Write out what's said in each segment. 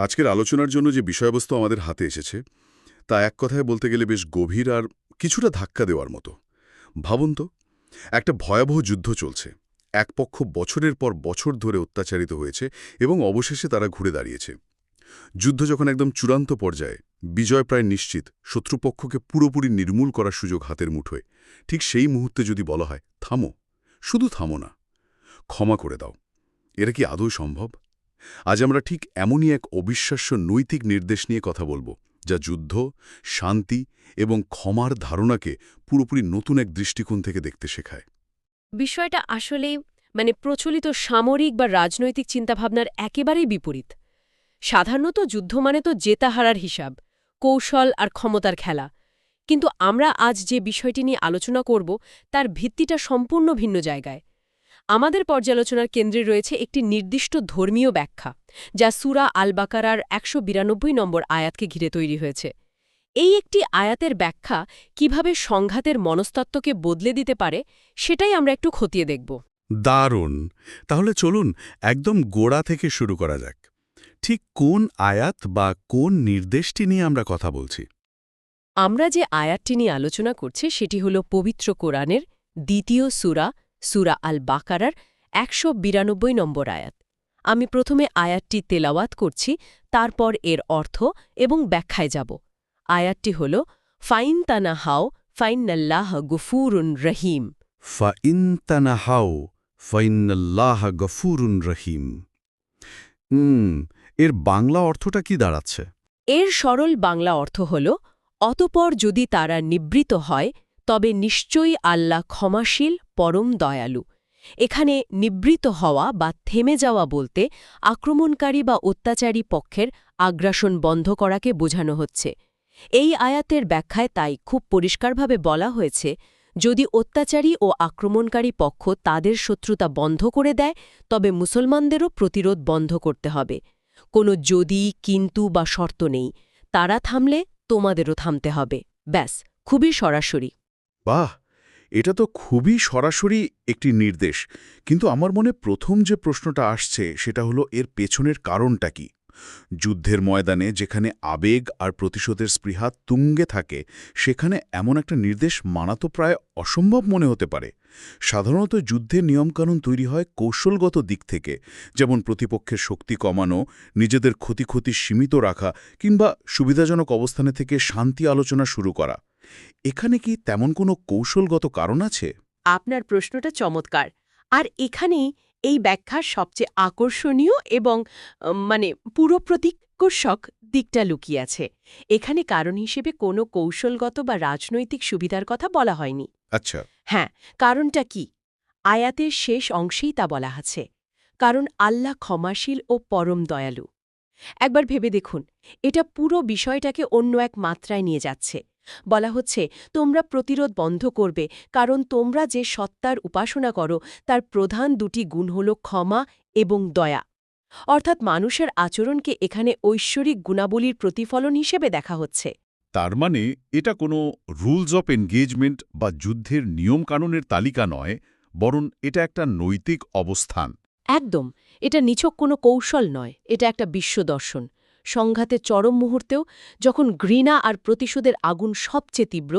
আজকের আলোচনার জন্য যে বিষয়বস্তু আমাদের হাতে এসেছে, তা এক কথায় বলতে গেলে বেশ গভীর আর কিছুটা ধাক্কা দেওয়ার মতো। ভাবুন তো, একটা ভয়াবহ যুদ্ধ চলছে। এক পক্ষ বছরের পর বছর ধরে অত্যাচারিত হয়েছে এবং অবশেষে তারা ঘুরে দাঁড়িয়েছে। যুদ্ধ যখন একদম চূড়ান্ত পর্যায়ে, বিজয় প্রায় নিশ্চিত, শত্রুপক্ষকে পুরোপুরি নির্মূল করার সুযোগ হাতের মুঠোয়। ঠিক সেই মুহূর্তে যদি বলা হয়, থামো। শুধু থামো না, ক্ষমা করে দাও। এটা কি আদৌ সম্ভব? আজ আমরা ঠিক এমনই এক অবিশ্বাস্য নৈতিক নির্দেশ নিয়ে কথা বলব, যা যুদ্ধ, শান্তি এবং ক্ষমার ধারণাকে পুরোপুরি নতুন এক দৃষ্টিকোণ থেকে দেখতে শেখায়। বিষয়টা আসলে মানে প্রচলিত সামরিক বা রাজনৈতিক চিন্তাভাবনার একেবারেই বিপরীত। সাধারণত যুদ্ধ মানে তো জেতা হারার হিসাব, কৌশল আর ক্ষমতার খেলা। কিন্তু আমরা আজ যে বিষয়টি নিয়ে আলোচনা করব, তার ভিত্তিটা সম্পূর্ণ ভিন্ন জায়গায়। আমাদের পর্যালোচনার কেন্দ্রে রয়েছে একটি নির্দিষ্ট ধর্মীয় ব্যাখ্যা যা সুরা আল বাকারার একশো বিরানব্বই নম্বর আয়াতকে ঘিরে তৈরি হয়েছে। এই একটি আয়াতের ব্যাখ্যা কীভাবে সংঘাতের মনস্তত্ত্বকে বদলে দিতে পারে সেটাই আমরা একটু খতিয়ে দেখব। দারুণ! তাহলে চলুন একদম গোড়া থেকে শুরু করা যাক। ঠিক কোন আয়াত বা কোন নির্দেশটি নিয়ে আমরা কথা বলছি? আমরা যে আয়াতটি নিয়ে আলোচনা করছি সেটি হল পবিত্র কোরআনের দ্বিতীয় সুরা সুরা আল বাকারার একশো বিরানব্বই নম্বর আয়াত। আমি প্রথমে আয়াতটি তেলাওয়াত করছি তারপর এর অর্থ এবং ব্যাখ্যায় যাব। আয়াতটি হল ফাইন তানা হাও ফাইনাল্লাহ গুফুরুন রহিম। ফাইনতানাহাও ফাইনাল্লাহ গফুরুন রহিম। হুম এর বাংলা অর্থটা কি দাঁড়াচ্ছে? এর সরল বাংলা অর্থ হল অতপর যদি তারা নিবৃত হয় তবে নিশ্চয়ই আল্লাহ ক্ষমাশীল, পরম দয়ালু। এখানে নিবৃত হওয়া বা থেমে যাওয়া বলতে আক্রমণকারী বা অত্যাচারী পক্ষের আগ্রাসন বন্ধ করাকে বোঝানো হচ্ছে। এই আয়াতের ব্যাখ্যায় তাই খুব পরিষ্কারভাবে বলা হয়েছে, যদি অত্যাচারী ও আক্রমণকারী পক্ষ তাদের শত্রুতা বন্ধ করে দেয়, তবে মুসলমানদেরও প্রতিরোধ বন্ধ করতে হবে। কোনো যদি, কিন্তু বা শর্ত নেই। তারা থামলে তোমাদেরও থামতে হবে। ব্যাস, খুবই সরাসরি। বাহ, এটা তো খুবই সরাসরি একটি নির্দেশ। কিন্তু আমার মনে প্রথম যে প্রশ্নটা আসছে, সেটা হলো এর পেছনের কারণটা কি? যুদ্ধের ময়দানে যেখানে আবেগ আর প্রতিশোধের স্পৃহা তুঙ্গে থাকে, সেখানে এমন একটা নির্দেশ মানা তো প্রায় অসম্ভব মনে হতে পারে। সাধারণত যুদ্ধের নিয়মকানুন তৈরি হয় কৌশলগত দিক থেকে, যেমন প্রতিপক্ষের শক্তি কমানো, নিজেদের ক্ষতি ক্ষতি সীমিত রাখা, কিংবা সুবিধাজনক অবস্থানে থেকে শান্তি আলোচনা শুরু করা। এখানে কি তেমন কোনো কৌশলগত কারণ আছে? আপনার প্রশ্নটা চমৎকার। আর এখানেই এই ব্যাখ্যার সবচেয়ে আকর্ষণীয় এবং মানে পুরো প্রতিকর্ষক দিকটা লুকিয়ে আছে। এখানে কারণ হিসেবে কোনো কৌশলগত বা রাজনৈতিক সুবিধার কথা বলা হয়নি। আচ্ছা। হ্যাঁ কারণটা কি? আয়াতের শেষ অংশেই তা বলা আছে। কারণ আল্লাহ ক্ষমাশীল ও পরম দয়ালু। একবার ভেবে দেখুন এটা পুরো বিষয়টাকে অন্য এক মাত্রায় নিয়ে যাচ্ছে। বলা হচ্ছে তোমরা প্রতিরোধ বন্ধ করবে কারণ তোমরা যে সত্তার উপাসনা করো তার প্রধান দুটি গুণ হল ক্ষমা এবং দয়া। অর্থাৎ মানুষের আচরণকে এখানে ঐশ্বরিক গুণাবলীর প্রতিফলন হিসেবে দেখা হচ্ছে। তার মানে এটা কোনো রুলস অফ এনগেজমেন্ট বা যুদ্ধের নিয়মকানুনের তালিকা নয় বরং এটা একটা নৈতিক অবস্থান। একদম এটা নিছক কোনো কৌশল নয় এটা একটা বিশ্বদর্শন সংঘাতের চরম মুহূর্তেও যখন ঘৃণা আর প্রতিশোধের আগুন সবচেয়ে তীব্র,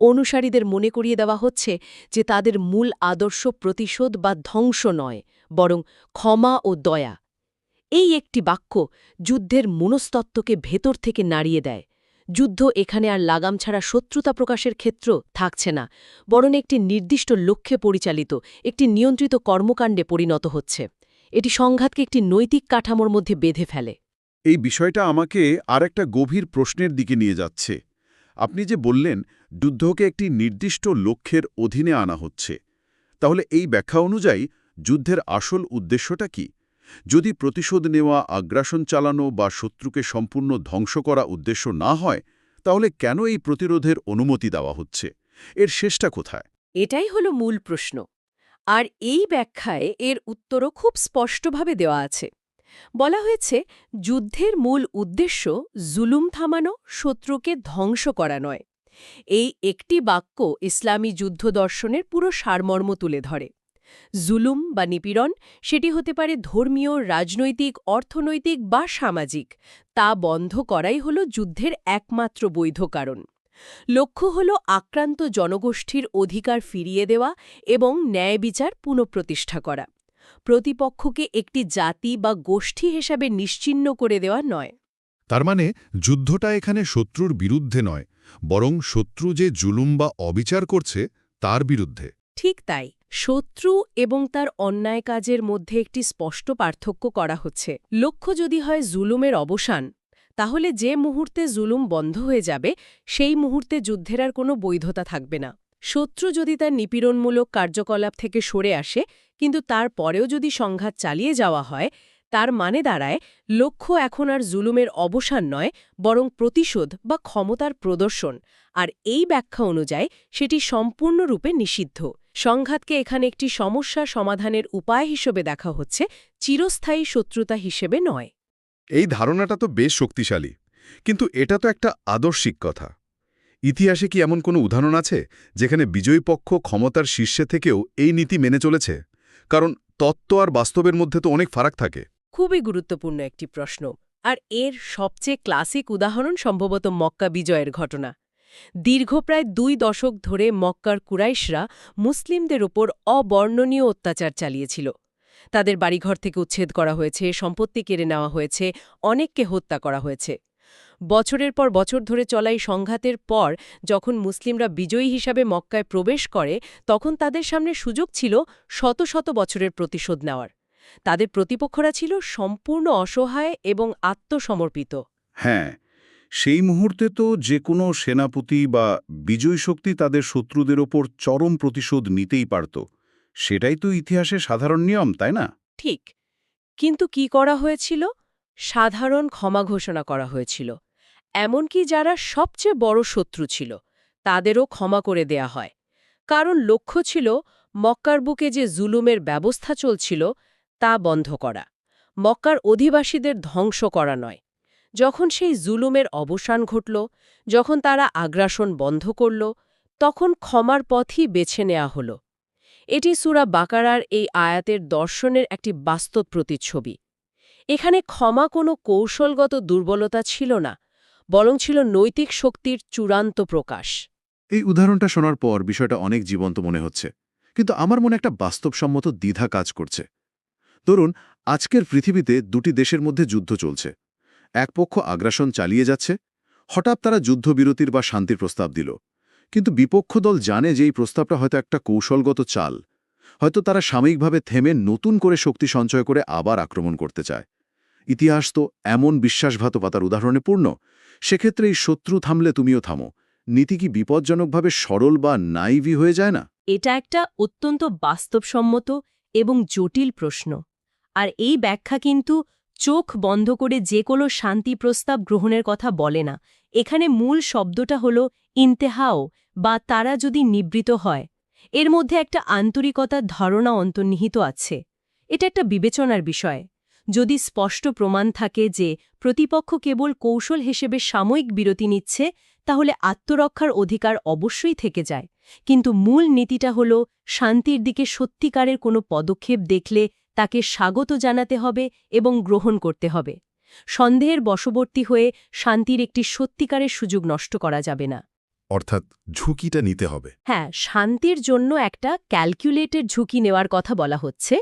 অনুসারীদের মনে করিয়ে দেওয়া হচ্ছে যে তাদের মূল আদর্শ প্রতিশোধ বা ধ্বংস নয়, বরং ক্ষমা ও দয়া। এই একটি বাক্য যুদ্ধের মনস্তত্ত্বকে ভেতর থেকে নাড়িয়ে দেয়। যুদ্ধ এখানে আর লাগাম ছাড়া শত্রুতা প্রকাশের ক্ষেত্র থাকছে না, বরং একটি নির্দিষ্ট লক্ষ্যে পরিচালিত, একটি নিয়ন্ত্রিত কর্মকাণ্ডে পরিণত হচ্ছে। এটি সংঘাতকে একটি নৈতিক কাঠামোর মধ্যে বেঁধে ফেলে। এই বিষয়টা আমাকে আর একটা গভীর প্রশ্নের দিকে নিয়ে যাচ্ছে। আপনি যে বললেন, যুদ্ধকে একটি নির্দিষ্ট লক্ষ্যের অধীনে আনা হচ্ছে, তাহলে এই ব্যাখ্যা অনুযায়ী যুদ্ধের আসল উদ্দেশ্যটা কি? যদি প্রতিশোধ নেওয়া, আগ্রাসন চালানো বা শত্রুকে সম্পূর্ণ ধ্বংস করা উদ্দেশ্য না হয়, তাহলে কেন এই প্রতিরোধের অনুমতি দেওয়া হচ্ছে? এর শেষটা কোথায়? এটাই হলো মূল প্রশ্ন। আর এই ব্যাখ্যায় এর উত্তরও খুব স্পষ্টভাবে দেওয়া আছে। বলা হয়েছে, যুদ্ধের মূল উদ্দেশ্য জুলুম থামানো, শত্রুকে ধ্বংস করা নয়। এই একটি বাক্য ইসলামী যুদ্ধ দর্শনের পুরো সারমর্ম তুলে ধরে। জুলুম বা নিপীড়ন সেটি হতে পারে ধর্মীয়, রাজনৈতিক, অর্থনৈতিক বা সামাজিক। তা বন্ধ করাই হল যুদ্ধের একমাত্র বৈধ কারণ। লক্ষ্য হল আক্রান্ত জনগোষ্ঠীর অধিকার ফিরিয়ে দেওয়া এবং ন্যায় বিচার পুনঃপ্রতিষ্ঠা করা। প্রতিপক্ষকে একটি জাতি বা গোষ্ঠী হিসাবে নিশ্চিহ্ন করে দেওয়া নয়। তার মানে যুদ্ধটা এখানে শত্রুর বিরুদ্ধে নয় বরং শত্রু যে জুলুম বা অবিচার করছে তার বিরুদ্ধে। ঠিক তাই শত্রু এবং তার অন্যায় কাজের মধ্যে একটি স্পষ্ট পার্থক্য করা হচ্ছে। লক্ষ্য যদি হয় জুলুমের অবসান তাহলে যে মুহূর্তে জুলুম বন্ধ হয়ে যাবে সেই মুহূর্তে যুদ্ধের আর কোনো বৈধতা থাকবে না। শত্রু যদি তার নিপীড়নমূলক কার্যকলাপ থেকে সরে আসে, কিন্তু তারপরেও যদি সংঘাত চালিয়ে যাওয়া হয়, তার মানে দাঁড়ায় লক্ষ্য এখন আর জুলুমের অবসান নয়, বরং প্রতিশোধ বা ক্ষমতার প্রদর্শন। আর এই ব্যাখ্যা অনুযায়ী সেটি সম্পূর্ণরূপে নিষিদ্ধ। সংঘাতকে এখানে একটি সমস্যা সমাধানের উপায় হিসেবে দেখা হচ্ছে, চিরস্থায়ী শত্রুতা হিসেবে নয়। এই ধারণাটা তো বেশ শক্তিশালী। কিন্তু এটা তো একটা আদর্শিক কথা। ইতিহাসে কি এমন কোনো উদাহরণ আছে যেখানে বিজয়ী পক্ষ ক্ষমতার শীর্ষে থেকেও এই নীতি মেনে চলেছে? কারণ তত্ত্ব আর বাস্তবের মধ্যে তো অনেক ফারাক থাকে। খুবই গুরুত্বপূর্ণ একটি প্রশ্ন। আর এর সবচেয়ে ক্লাসিক উদাহরণ সম্ভবত মক্কা বিজয়ের ঘটনা। দীর্ঘ প্রায় দুই দশক ধরে মক্কার কুরাইশরা মুসলিমদের ওপর অবর্ণনীয় অত্যাচার চালিয়েছিল। তাদের বাড়িঘর থেকে উচ্ছেদ করা হয়েছে, সম্পত্তি কেড়ে নেওয়া হয়েছে, অনেককে হত্যা করা হয়েছে। বছরের পর বছর ধরে চলা এই সংঘাতের পর যখন মুসলিমরা বিজয়ী হিসাবে মক্কায় প্রবেশ করে তখন তাদের সামনে সুযোগ ছিল শত শত বছরের প্রতিশোধ নেওয়ার। তাদের প্রতিপক্ষরা ছিল সম্পূর্ণ অসহায় এবং আত্মসমর্পিত। হ্যাঁ সেই মুহূর্তে তো যে কোনো সেনাপতি বা বিজয়ী শক্তি তাদের শত্রুদের ওপর চরম প্রতিশোধ নিতেই পারত। সেটাই তো ইতিহাসে সাধারণ নিয়ম তাই না? ঠিক। কিন্তু কি করা হয়েছিল? সাধারণ ক্ষমা ঘোষণা করা হয়েছিল। এমনকি যারা সবচেয়ে বড় শত্রু ছিল, তাদেরও ক্ষমা করে দেয়া হয়। কারণ লক্ষ্য ছিল, মক্কার বুকে যে জুলুমের ব্যবস্থা চলছিল, তা বন্ধ করা। মক্কার অধিবাসীদের ধ্বংস করা নয়। যখন সেই জুলুমের অবসান ঘটল, যখন তারা আগ্রাসন বন্ধ করল, তখন ক্ষমার পথই বেছে নেওয়া হল। এটি সুরা বাকারার এই আয়াতের দর্শনের একটি বাস্তব প্রতিচ্ছবি। এখানে ক্ষমা কোনো কৌশলগত দুর্বলতা ছিল না, বরং ছিল নৈতিক শক্তির চূড়ান্ত প্রকাশ। এই উদাহরণটা শোনার পর বিষয়টা অনেক জীবন্ত মনে হচ্ছে, কিন্তু আমার মনে একটা বাস্তবসম্মত দ্বিধা কাজ করছে। ধরুন, আজকের পৃথিবীতে দুটি দেশের মধ্যে যুদ্ধ চলছে। এক পক্ষ আগ্রাসন চালিয়ে যাচ্ছে, হঠাৎ তারা যুদ্ধবিরতির বা শান্তির প্রস্তাব দিল। কিন্তু বিপক্ষ দল জানে যে এই প্রস্তাবটা হয়তো একটা কৌশলগত চাল। হয়তো তারা সাময়িকভাবে থেমে নতুন করে শক্তি সঞ্চয় করে আবার আক্রমণ করতে চায়। ইতিহাস তো এমন বিশ্বাসঘাতকতার উদাহরণে পূর্ণ। সেক্ষেত্রে এই শত্রু থামলে তুমিও থামো। নীতি কি বিপজ্জনকভাবে সরল বা নাইভি হয়ে যায় না? এটা একটা অত্যন্ত বাস্তবসম্মত এবং জটিল প্রশ্ন। আর এই ব্যাখ্যা কিন্তু চোখ বন্ধ করে যে কোনো শান্তি প্রস্তাব গ্রহণের কথা বলে না। এখানে মূল শব্দটা হল ইন্তেহাও বা তারা যদি নিবৃত হয়। এর মধ্যে একটা আন্তরিকতার ধারণা অন্তর্নিহিত আছে। এটা একটা বিবেচনার বিষয়। যদি স্পষ্ট প্রমাণ থাকে যে প্রতিপক্ষ কেবল কৌশল হিসেবে সাময়িক বিরতি নিচ্ছে তাহলে আত্মরক্ষার অধিকার অবশ্যই থেকে যায়। কিন্তু মূল নীতিটা হল শান্তির দিকে সত্যিকারের কোনো পদক্ষেপ দেখলে তাকে স্বাগত জানাতে হবে এবং গ্রহণ করতে হবে। সন্দেহের বশবর্তী হয়ে শান্তির একটি সত্যিকারের সুযোগ নষ্ট করা যাবে না। অর্থাৎ ঝুঁকিটা নিতে হবে। হ্যাঁ শান্তির জন্য একটা ক্যালকুলেটেড ঝুঁকি নেওয়ার কথা বলা হচ্ছে।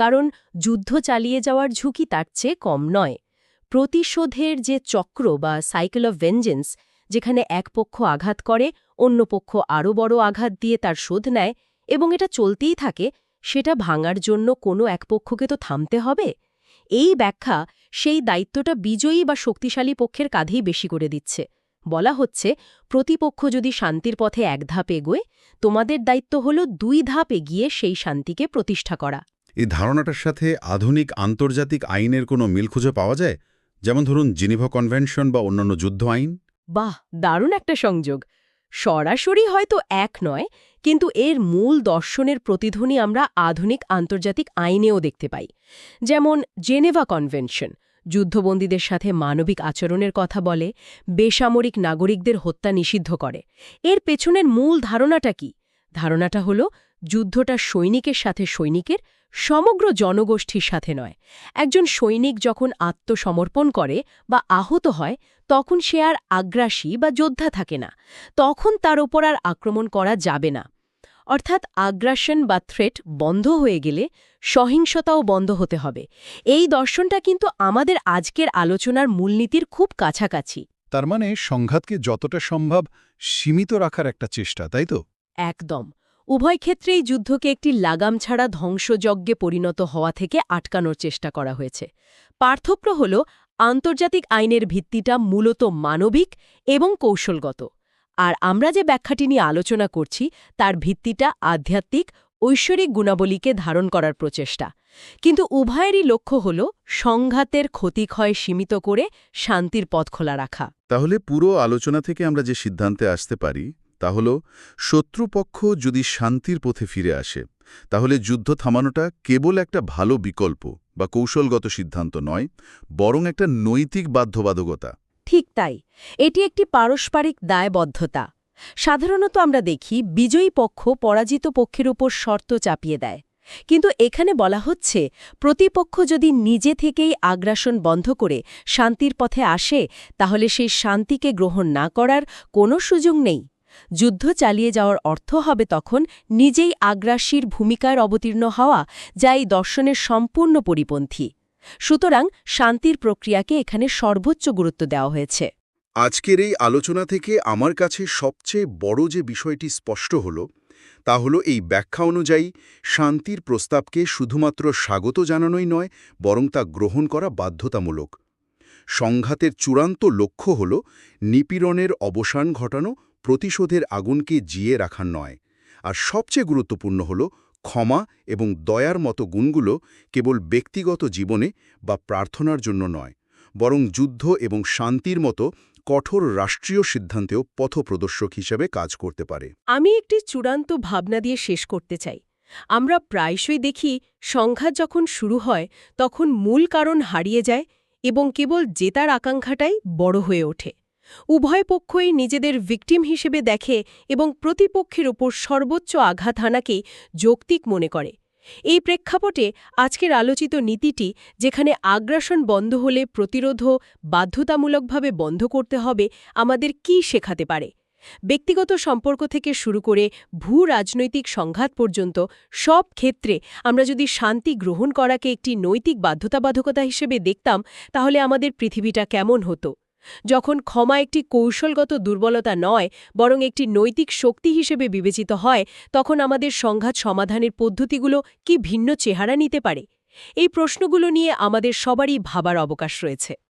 কারণ যুদ্ধ চালিয়ে যাওয়ার ঝুঁকি তার চেয়ে কম নয়। প্রতিশোধের যে চক্র বা সাইকেল অফ ভেঞ্জেন্স, যেখানে এক পক্ষ আঘাত করে, অন্য পক্ষ আরও বড় আঘাত দিয়ে তার শোধ নেয় এবং এটা চলতেই থাকে, সেটা ভাঙার জন্য কোনো এক পক্ষকে তো থামতে হবে? এই ব্যাখ্যা সেই দায়িত্বটা বিজয়ী বা শক্তিশালী পক্ষের কাঁধেই বেশি করে দিচ্ছে। বলা হচ্ছে, প্রতিপক্ষ যদি শান্তির পথে এক ধাপ এগোয়, তোমাদের দায়িত্ব হল দুই ধাপ এগিয়ে সেই শান্তিকে প্রতিষ্ঠা করা। এই ধারণাটার সাথে আধুনিক আন্তর্জাতিক আইনের কোনো মিল খুঁজে পাওয়া যায়? যেমন ধরুন জিনিভা কনভেনশন বা অন্যান্য যুদ্ধ আইন? বাহ, দারুণ একটা সংযোগ। সরাসরি হয়তো এক নয়, কিন্তু এর মূল দর্শনের প্রতিধ্বনি আমরা আধুনিক আন্তর্জাতিক আইনেও দেখতে পাই। যেমন জেনেভা কনভেনশন, যুদ্ধবন্দীদের সাথে মানবিক আচরণের কথা বলে, বেসামরিক নাগরিকদের হত্যা নিষিদ্ধ করে। এর পেছনের মূল ধারণাটা কি? ধারণাটা হলো, যুদ্ধটা সৈনিকের সাথে সৈনিকের, সমগ্র জনগোষ্ঠীর সাথে নয়। একজন সৈনিক যখন আত্মসমর্পণ করে বা আহত হয়, তখন সে আর আগ্রাসী বা যোদ্ধা থাকে না। তখন তার ওপর আর আক্রমণ করা যাবে না। অর্থাৎ আগ্রাসন বা থ্রেট বন্ধ হয়ে গেলে সহিংসতাও বন্ধ হতে হবে। এই দর্শনটা কিন্তু আমাদের আজকের আলোচনার মূলনীতির খুব কাছাকাছি। তার মানে সংঘাতকে যতটা সম্ভব সীমিত রাখার একটা চেষ্টা, তাই তো? একদম। উভয় ক্ষেত্রেই যুদ্ধকে একটি লাগাম ছাড়া ধ্বংসযজ্ঞে পরিণত হওয়া থেকে আটকানোর চেষ্টা করা হয়েছে। পার্থক্য হল, আন্তর্জাতিক আইনের ভিত্তিটা মূলত মানবিক এবং কৌশলগত। আর আমরা যে ব্যাখ্যাটি নিয়ে আলোচনা করছি, তার ভিত্তিটা আধ্যাত্মিক, ঐশ্বরিক গুণাবলীকে ধারণ করার প্রচেষ্টা। কিন্তু উভয়েরই লক্ষ্য হল, সংঘাতের ক্ষতিক্ষয় সীমিত করে শান্তির পথ খোলা রাখা। তাহলে পুরো আলোচনা থেকে আমরা যে সিদ্ধান্তে আসতে পারি তা হল, শত্রুপক্ষ যদি শান্তির পথে ফিরে আসে, তাহলে যুদ্ধ থামানোটা কেবল একটা ভালো বিকল্প বা কৌশলগত সিদ্ধান্ত নয়, বরং একটা নৈতিক বাধ্যবাধকতা। ঠিক তাই। এটি একটি পারস্পরিক দায়বদ্ধতা। সাধারণত আমরা দেখি, বিজয়ী পক্ষ পরাজিত পক্ষের উপর শর্ত চাপিয়ে দেয়। কিন্তু এখানে বলা হচ্ছে, প্রতিপক্ষ যদি নিজে থেকেই আগ্রাসন বন্ধ করে শান্তির পথে আসে, তাহলে সেই শান্তিকে গ্রহণ না করার কোনো সুযোগ নেই। যুদ্ধ চালিয়ে যাওয়ার অর্থ হবে তখন নিজেই আগ্রাসীর ভূমিকার অবতীর্ণ হওয়া, যা এই দর্শনের সম্পূর্ণ পরিপন্থী। সুতরাং শান্তির প্রক্রিয়াকে এখানে সর্বোচ্চ গুরুত্ব দেওয়া হয়েছে। আজকের এই আলোচনা থেকে আমার কাছে সবচেয়ে বড় যে বিষয়টি স্পষ্ট হল, তা হল এই ব্যাখ্যা অনুযায়ী শান্তির প্রস্তাবকে শুধুমাত্র স্বাগত জানানোই নয়, বরং তা গ্রহণ করা বাধ্যতামূলক। সংঘাতের চূড়ান্ত লক্ষ্য হল নিপীড়নের অবসান ঘটানো প্রতিশোধের আগুনকে জিয়ে রাখার নয়। আর সবচেয়ে গুরুত্বপূর্ণ হল, ক্ষমা এবং দয়ার মতো গুণগুলো কেবল ব্যক্তিগত জীবনে বা প্রার্থনার জন্য নয়, বরং যুদ্ধ এবং শান্তির মতো কঠোর রাষ্ট্রীয় সিদ্ধান্তেও পথপ্রদর্শক হিসেবে কাজ করতে পারে। আমি একটি চূড়ান্ত ভাবনা দিয়ে শেষ করতে চাই। আমরা প্রায়শই দেখি, সংঘাত যখন শুরু হয়, তখন মূল কারণ হারিয়ে যায় এবং কেবল জেতার আকাঙ্ক্ষাটাই বড় হয়ে ওঠে। উভয় পক্ষই নিজেদের ভিকটিম হিসেবে দেখে এবং প্রতিপক্ষের ওপর সর্বোচ্চ আঘাত হানাকেই যৌক্তিক মনে করে। এই প্রেক্ষাপটে আজকের আলোচিত নীতিটি, যেখানে আগ্রাসন বন্ধ হলে প্রতিরোধও বাধ্যতামূলকভাবে বন্ধ করতে হবে, আমাদের কি শেখাতে পারে? ব্যক্তিগত সম্পর্ক থেকে শুরু করে ভূ রাজনৈতিক সংঘাত পর্যন্ত সব ক্ষেত্রে আমরা যদি শান্তি গ্রহণ করাকে একটি নৈতিক বাধ্যতাবাধকতা হিসেবে দেখতাম, তাহলে আমাদের পৃথিবীটা কেমন হতো? যখন ক্ষমা একটি কৌশলগত দুর্বলতা নয়, বরং একটি নৈতিক শক্তি হিসেবে বিবেচিত হয়, তখন আমাদের সংঘাত সমাধানের পদ্ধতিগুলো কি ভিন্ন চেহারা নিতে পারে? এই প্রশ্নগুলো নিয়ে আমাদের সবারই ভাবার অবকাশ রয়েছে।